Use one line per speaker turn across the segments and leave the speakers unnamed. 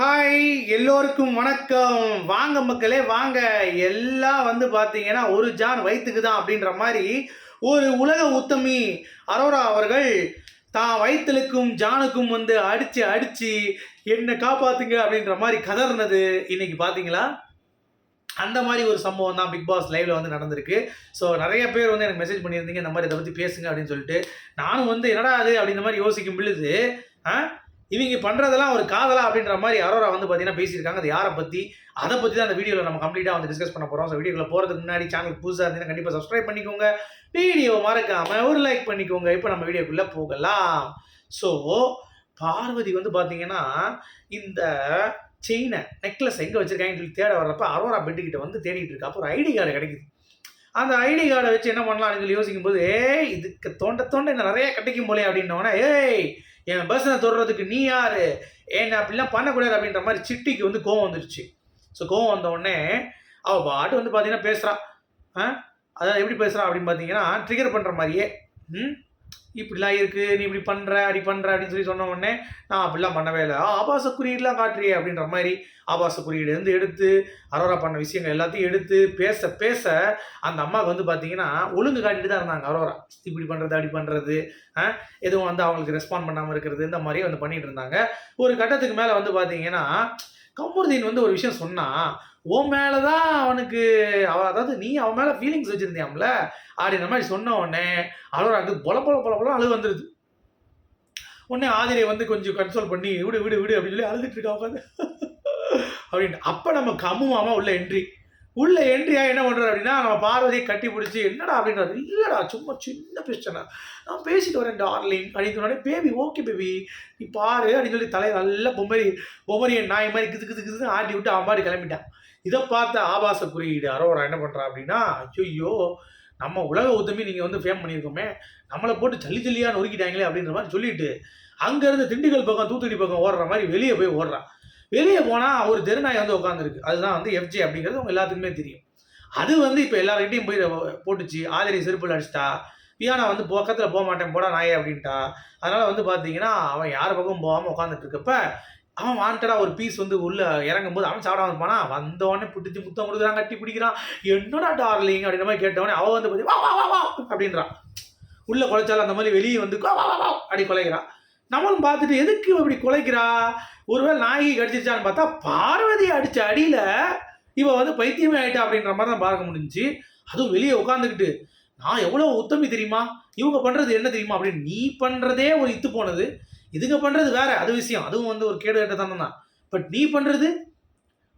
Hi எல்லோருக்கும் வணக்கம். வாங்க மக்களே வாங்க. எல்லாம் வந்து பார்த்தீங்கன்னா ஒரு ஜான் வயிற்றுக்கு தான் அப்படின்ற மாதிரி ஒரு உலக உத்தமி அரோரா அவர்கள் தான் வயிற்றுலுக்கும் ஜானுக்கும் வந்து அடித்து அடித்து என்னை காப்பாற்றுங்க அப்படின்ற மாதிரி கதறினது. இன்னைக்கு பார்த்தீங்களா அந்த மாதிரி ஒரு சம்பவம் தான் பிக் பாஸ் லைவ்ல வந்து நடந்திருக்கு. ஸோ நிறைய பேர் வந்து எனக்கு மெசேஜ் பண்ணியிருந்தீங்க இந்த மாதிரி இதை பற்றி பேசுங்க அப்படின்னு சொல்லிட்டு. நானும் வந்து என்னடா அது அப்படின்ற மாதிரி யோசிக்கும் பொழுது ஆ? இவங்க பண்ணுறதெல்லாம் ஒரு காதலா அப்படின்ற மாதிரி அரோரா வந்து பார்த்தீங்கன்னா பேசியிருக்காங்க. அது யாரை பற்றி அதை பற்றி தான் அந்த வீடியோவில் நம்ம கம்ப்ளீட்டாக வந்து டிஸ்கஸ் பண்ண போகிறோம் ஸோ வீடியோக்குள்ள போகிறதுக்கு முன்னாடி சேனல் புதுசாக இருந்தீங்கன்னா கண்டிப்பாக சப்ஸ்கிரைப் பண்ணிக்கோங்க. வீடியோ மறக்காமல் ஒரு லைக் பண்ணிக்கோங்க. இப்போ நம்ம வீடியோக்குள்ளே போகலாம். ஸோ பார்வதி வந்து பார்த்தீங்கன்னா இந்த செயினை நெக்லஸ் எங்கே வச்சுருக்காங்கன்னு சொல்லி தேட வர்றப்ப அரோரா பெட்டுக்கிட்ட வந்து தேடிட்டு இருக்கா. அப்போ ஒரு ஐடி கார்டு கிடைக்குது. அந்த ஐடி கார்டை வச்சு என்ன பண்ணலாம் அப்படின்னு சொல்லி யோசிக்கும் போது ஏய் இதுக்கு தோண்ட தோண்ட இந்த நிறைய கிடைக்கும் போலே அப்படின்னோடனே ஏய் என் பர்சனை தொடுறதுக்கு நீ யார்? ஏன் அப்படிலாம் பண்ணக்கூடாது அப்படின்ற மாதிரி சிட்டிக்கு வந்து கோவம் வந்துருச்சு. ஸோ கோவம் வந்த உடனே அவள் பாட்டு வந்து பார்த்தீங்கன்னா பேசுகிறான் ஆ? அதாவது எப்படி பேசுகிறா அப்படின்னு பார்த்தீங்கன்னா ட்ரிகர் பண்ணுற மாதிரியே. ம்? இப்படிலாம் இருக்குது நீ இப்படி பண்ணுற அப்படி பண்ணுற அப்படின்னு சொல்லி சொன்ன உடனே நான் அப்படிலாம் பண்ணவே இல்லை. ஆபாச குறியீடுலாம் காட்டுறியே அப்படின்ற மாதிரி ஆபாச குறியீடு இருந்து எடுத்து அரோரா பண்ண விஷயங்கள் எல்லாத்தையும் எடுத்து பேச பேச அந்த அம்மாவுக்கு வந்து பார்த்தீங்கன்னா ஒழுங்கு காட்டிட்டு தான் இருந்தாங்க அரோரா. இப்படி பண்ணுறது அப்படி பண்ணுறது எதுவும் வந்து அவங்களுக்கு ரெஸ்பாண்ட் பண்ணாமல் இருக்கிறது இந்த மாதிரியே வந்து பண்ணிட்டு இருந்தாங்க. ஒரு கட்டத்துக்கு மேலே வந்து பார்த்தீங்கன்னா கமருதீன் வந்து ஒரு விஷயம் சொன்னா உன் மேலே தான் அவனுக்கு அவ அதாவது நீ அவன் மேலே ஃபீலிங்ஸ் வச்சுருந்தியாம்ல? அப்படின்ற மாதிரி சொன்ன உடனே அழுறாங்க பொல பொல பொல பொல அழு வந்துடுது உடனே ஆதிரியை வந்து கொஞ்சம் கன்சோல் பண்ணி விடு விடு விடு அப்படின்னு சொல்லி அழுதுட்டு இருக்கா உட்காந்து அப்படின்ட்டு. அப்போ நம்ம கம்முமாமா உள்ள என்ட்ரி உள்ள என்ட்ரியா என்ன பண்ணுறாரு அப்படின்னா நம்ம பார்வதியை கட்டி பிடிச்சி என்னடா? அப்படின்றாரு. இல்லடா சும்மா சின்ன பிரச்சனை. நான் பேசிட்டு வரேன் டார்லிங் அப்படின்னு சொன்னோடனே பேபி ஓகே பேபி நீ பாரு. அப்படின்னு சொல்லி தலையை நல்லா பொம்மரி பொம்மரியன் நாய் மாதிரி கிது கிது கிதுன்னு ஆட்டி விட்டு அவன் மாதிரி கிளம்பிட்டான். இதை பார்த்த ஆபாச குறியீடு அரோரா என்ன பண்ணுறா அப்படின்னா ஐயோ நம்ம உலக உத்தமி நீங்கள் வந்து ஃபேம் பண்ணியிருக்கோமே நம்மளை போட்டு ஜல்லி ஜல்லியாக நொறுக்கிட்டாங்களே அப்படின்ற மாதிரி சொல்லிட்டு அங்கேருந்து திண்டுக்கல் பக்கம் தூத்துக்குடி பக்கம் ஓடுற மாதிரி வெளியே போய் ஓடுறான் வெளியே போனால் ஒரு தெருநாய் வந்து உட்காந்துருக்கு அதுதான் வந்து எஃப்ஜே அப்படிங்கிறது உங்கள் எல்லாத்துக்குமே தெரியும். அது வந்து இப்போ எல்லார்கிட்டையும் போய் போட்டுச்சு. ஆதரி செருப்பில் அடிச்சிட்டா. பியானா வந்து பக்கத்தில் போக மாட்டேன் போடா நாயே அப்படின்ட்டா. அதனால் வந்து பார்த்தீங்கன்னா அவன் யார் பக்கம் போகாமல் உட்காந்துட்டு இருக்கப்ப அவன் வாண்டடா ஒரு பீஸ் வந்து உள்ள இறங்கும் போது அவன் சாப்பிடாம போனா வந்தவொடனே பிடிச்சி முத்தம் கொடுக்குறான் கட்டி பிடிக்கிறான். என்னடா டார்லிங் அப்படின்ற மாதிரி கேட்டவொடனே அவன் வந்து பார்த்தி, வா வா வா வா அப்படின்றான். உள்ள குலைச்சாலும் அந்த மாதிரி வெளியே வந்து வா வா வா அப்படி குலைக்கிறான். நம்மளும் பார்த்துட்டு எதுக்கு இப்படி குலைக்கிறா? ஒருவேளை நாயகி கடிச்சிருச்சான்னு பார்த்தா பார்வதி அடிச்ச அடியில இவ வந்து பைத்தியமே ஆயிட்டா அப்படின்ற மாதிரி தான் பார்க்க முடிஞ்சு அதுவும் வெளியே உட்காந்துக்கிட்டு நான் எவ்வளோ உத்தமி தெரியுமா? இவங்க பண்ணுறது என்ன தெரியுமா? அப்படின்னு நீ பண்ணுறதே ஒரு இத்து போனது. இதுங்க பண்ணுறது வேற அது விஷயம். அதுவும் வந்து ஒரு கேடு கட்டத்தானே தான் பட் நீ பண்ணுறது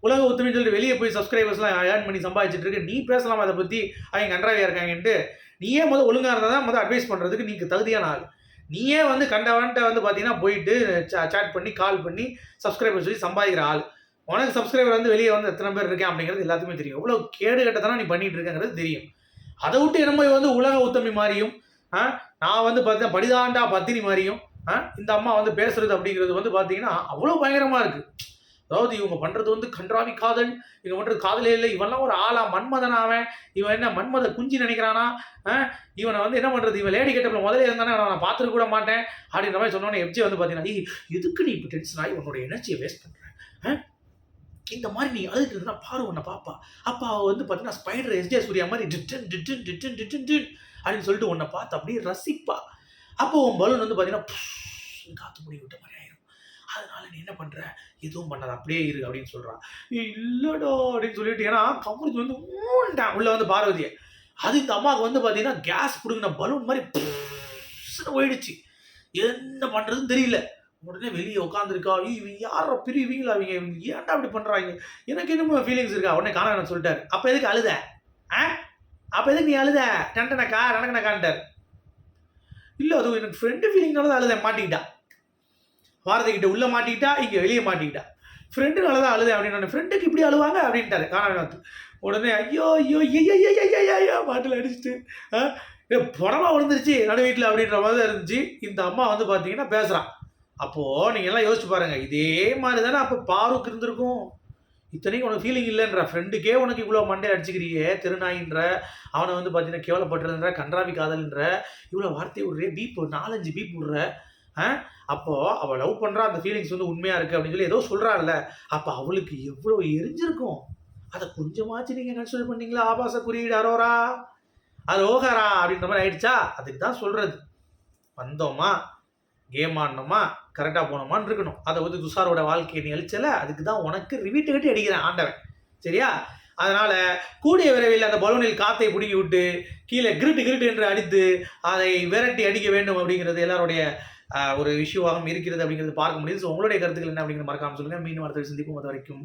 உலக உத்தமின்னு சொல்லிட்டு வெளியே போய் சப்ஸ்கிரைபர்ஸ்லாம் ஏர்ன் பண்ணி சம்பாதிச்சிட்டு இருக்கு. நீ பேசலாம் அதை பற்றி அவங்க கன்றாவியாக இருக்காங்கன்ட்டு. நீயே முதல் ஒழுங்காக இருந்தால் தான் முதல் அட்வைஸ் பண்ணுறதுக்கு நீக்கு தகுதியான ஆள். நீயே வந்து கண்டவன்ட்ட வந்து பார்த்தீங்கன்னா போயிட்டு சேட் பண்ணி கால் பண்ணி சப்ஸ்கிரைபர் சொல்லி சம்பாதிக்கிற ஆள். உனக்கு சப்ஸ்கிரைபர் வந்து வெளியே வந்து எத்தனை பேர் இருக்கேன் அப்படிங்கிறது எல்லாத்துக்குமே தெரியும். எவ்வளோ கேடு கட்டத்தானே நீ பண்ணிட்டு இருக்கங்கிறது தெரியும். அதை விட்டு என்னமோ வந்து உலக உத்தமி மாதிரியும் நான் வந்து பார்த்தீங்கன்னா படிதாண்டா பத்தினி மாதிரியும் இந்த அம்மா வந்து பேசுறது அப்படிங்கிறது வந்து பார்த்தீங்கன்னா அவ்வளோ பயங்கரமாக இருக்கு. அதாவது இவங்க பண்ணுறது வந்து கன்றாவி காதல் இவங்க பண்ணுறது காதலே இல்லை. இவன்லாம் ஒரு ஆளா மன்மதன் அவன். இவன் என்ன மன்மத குஞ்சு நினைக்கிறானா? இவனை வந்து என்ன பண்றது? இவன் லேடி கெட்டப்ல முதல்ல இருந்தானே? நான் பார்த்துருக்க கூட மாட்டேன். அப்படின்ற மாதிரி சொன்னோன்னே எப்ஜி வந்து பார்த்தீங்கன்னா "ஏய், எதுக்கு நீ இப்போ டென்ஷன் ஆகி உன்னோட எனர்ஜியை வேஸ்ட் பண்ணுறேன் இந்த மாதிரி நீ அழுதுட்டு பாரு உன்னை பாப்பா. அப்பா அவள் வந்து பார்த்தீங்கன்னா ஸ்பைடர் எஸ்ஜே சூர்யா மாதிரி டிட்டன் டிட்டன் டிட்டன் டிட்டன் அப்படின்னு சொல்லிட்டு உன்னை பார்த்து அப்படியே ரசிப்பா. அப்போ உன் பலூன் வந்து பார்த்தீங்கன்னா புஷ்ன்னு காத்து முடி விட்ட மாதிரி ஆயிரும். அதனால நீ என்ன பண்ற? எதுவும் பண்ணாத அப்படியே இரு அப்படின்னு சொல்றான். இல்லடோ அப்படின்னு சொல்லிட்டு ஏன்னா கமலுக்கு வந்து ஊன்ட்டான் உள்ள வந்து பார்வதியை. அது இந்த அம்மாவுக்கு வந்து பார்த்தீங்கன்னா கேஸ் பிடுங்கின பலூன் மாதிரி போயிடுச்சு. என்ன பண்றதுன்னு தெரியல. உடனே வெளியே உட்காந்துருக்கா இவங்க யாரோ பிரிவீங்களா அவங்க ஏன்டா அப்படி பண்ணுறாங்க எனக்கு என்னமோ ஃபீலிங்ஸ் இருக்கா? உடனே காண சொல்லிட்டாரு. அப்போ எதுக்கு அழுத? ஆ? அப்போ எதுக்கு நீ அழுத? டண்டனக்கா ரணக்கனக்கான்ட்டார் இல்லை அது எனக்கு ஃப்ரெண்டு ஃபீலிங்னால தான் அழுத மாட்டிக்கிட்டா. வாரதிக்கிட்ட உள்ளே மாட்டிக்கிட்டா இங்கே வெளியே மாட்டிக்கிட்டா. ஃப்ரெண்டுனால தான் அழுது அப்படின்னு ஃப்ரெண்டுக்கு இப்படி அழுவாங்க அப்படின்ட்டாரு காணாவினாத்து உடனே ஐயோ ஐயோ ஐயோ பாட்டில் அடிச்சுட்டு ஆ, ஏ, விழுந்துருச்சு நடு வீட்டில் அப்படின்ற மாதிரி தான் இருந்துச்சு. இந்த அம்மா வந்து பார்த்தீங்கன்னா பேசுகிறான் அப்போது நீங்கள் எல்லாம் யோசிச்சு பாருங்கள் இதே மாதிரி தானே அப்போ பாருக்கு இருந்திருக்கும். இத்தனைக்கும் உனக்கு ஃபீலிங் இல்லைன்ற ஃப்ரெண்டுக்கே உனக்கு இவ்வளோ மண்டை அடிச்சுக்கிறியே திருநாயின்ற அவனை வந்து பார்த்தீங்கன்னா கேவலப்பட்டுறதுன்ற கன்றாவி காதல்ன்ற இவ்வளோ வார்த்தை விடுறே பீப் நாலஞ்சு பீப் விடுற ஆ? அப்போ அவள் லவ் பண்ணுறா அந்த ஃபீலிங்ஸ் வந்து உண்மையாக இருக்குது அப்படின்னு சொல்லி ஏதோ சொல்கிறாள்ல அப்போ அவளுக்கு எவ்வளோ எரிஞ்சிருக்கும். அதை கொஞ்சமாச்சும் நீங்கள் கன்சிடர் பண்ணீங்களா ஆபாச குறியீடு அரோரா? அது ஓகரா அப்படின்ற மாதிரி ஆயிடுச்சா? அதுக்கு தான் சொல்கிறது வந்தோமா? கேம் ஆடணுமா? கரெக்டாக போனோமான்னு இருக்கணும். அதை வந்து துஷாரோட வாழ்க்கையை நீ அதுக்கு தான் உனக்கு ரிவீட்டு கட்டி அடிக்கிறேன் ஆண்டவன். சரியா? அதனால் கூடிய விரைவில் அந்த பலூனில் காத்தை பிடுங்கி விட்டு கீழே கிருட்டு கிருட்டு என்று அடித்து அதை விரட்டி அடிக்க வேண்டும் அப்படிங்கிறது எல்லாருடைய ஒரு விஷயமாகவும் இருக்கிறது அப்படிங்கிறது பார்க்க முடியுது. ஸோ உங்களுடைய கருத்துக்கள் என்ன அப்படிங்கிறது மறக்காமல் சொல்லுங்கள் மீண்டும் அடுத்த சந்திக்கும் அது வரைக்கும்